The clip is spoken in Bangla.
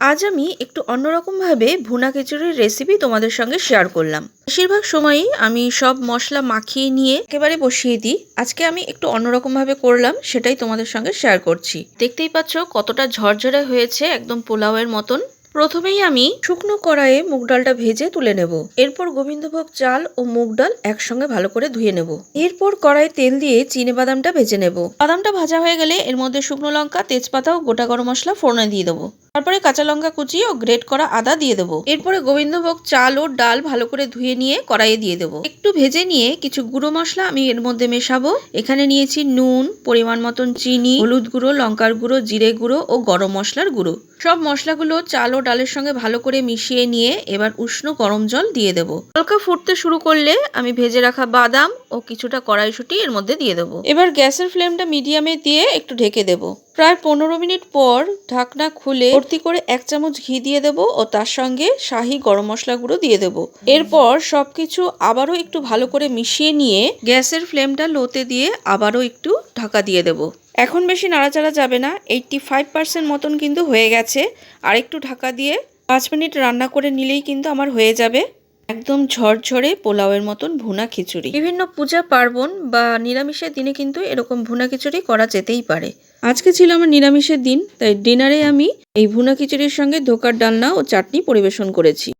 আজ আমি একটু অন্যরকমভাবে ভুনা খিচুড়ির রেসিপি তোমাদের সঙ্গে শেয়ার করলাম। বেশিরভাগ সময়ই আমি সব মশলা মাখিয়ে নিয়ে একেবারে বসিয়ে দিই। আজকে আমি একটু অন্যরকমভাবে করলাম, সেটাই তোমাদের সঙ্গে শেয়ার করছি। দেখতেই পাচ্ছ কতটা ঝরঝরে হয়েছে একদম পোলাওয়ের মতন। প্রথমেই আমি শুকনো কড়াইয়ে মুগ ডালটা ভেজে তুলে নেব। এরপর গোবিন্দভোগ চাল ও মুগ ডাল একসঙ্গে ভালো করে ধুয়ে নেব। এরপর কড়াইয়ে তেল দিয়ে চিনে বাদামটা ভেজে নেব। বাদামটা ভাজা হয়ে গেলে এর মধ্যে শুকনো লঙ্কা, তেজপাতা ও গোটা গরম মশলা ফোড়নে দিয়ে দেবো। তারপরে কাঁচা লঙ্কা কুচি ও গ্রেট করা আদা দিয়ে দেবো। এরপরে গোবিন্দভোগ চাল ও ডাল ভালো করে ধুয়ে নিয়ে কড়াইয়ে দিয়ে দেবো। একটু ভেজে নিয়ে কিছু গুঁড়ো মশলা আমি এর মধ্যে মেশাবো। এখানে নিয়েছি নুন, পরিমাণ মতন চিনি, হলুদ গুঁড়ো, লঙ্কার গুঁড়ো, জিরে গুঁড়ো ও গরম মশলার গুঁড়ো। সব মশলাগুলো চাল ও ডালের সঙ্গে ভালো করে মিশিয়ে নিয়ে এবার উষ্ণ গরম জল দিয়ে দেবো। হালকা ফুটতে শুরু করলে আমি ভেজে রাখা বাদাম ও কিছুটা কড়াইশুঁটি এর মধ্যে দিয়ে দেবো। এবার গ্যাসের ফ্লেমটা মিডিয়ামে দিয়ে একটু ঢেকে দেবো। প্রায় পনেরো মিনিট পর ঢাকনা খুলে ভর্তি করে এক চামচ ঘি দিয়ে দেবো ও তার সঙ্গে শাহি গরম মশলা গুঁড়ো দিয়ে দেবো। এরপর সবকিছু আবারও একটু ভালো করে মিশিয়ে নিয়ে গ্যাসের ফ্লেমটা লোতে দিয়ে আবারও একটু ঢাকা দিয়ে দেবো। এখন বেশি নাড়াচাড়া যাবে না, এইটটি ফাইভ পার্সেন্ট মতন কিন্তু হয়ে গেছে। আর একটু ঢাকা দিয়ে পাঁচ মিনিট রান্না করে নিলেই কিন্তু আমার হয়ে যাবে। একদম ঝরঝরে পোলাওয়ের মতন ভুনা খিচুড়ি। বিভিন্ন পূজা পার্বণ বা নিরামিষের দিনে কিন্তু এরকম ভুনা খিচুড়ি করা যেতেই পারে। আজকে ছিল আমার নিরামিষের দিন তাই ডিনারে আমি এই ভুনা খিচুড়ির সঙ্গে ধোকার ডালনা ও চাটনি পরিবেশন করেছি।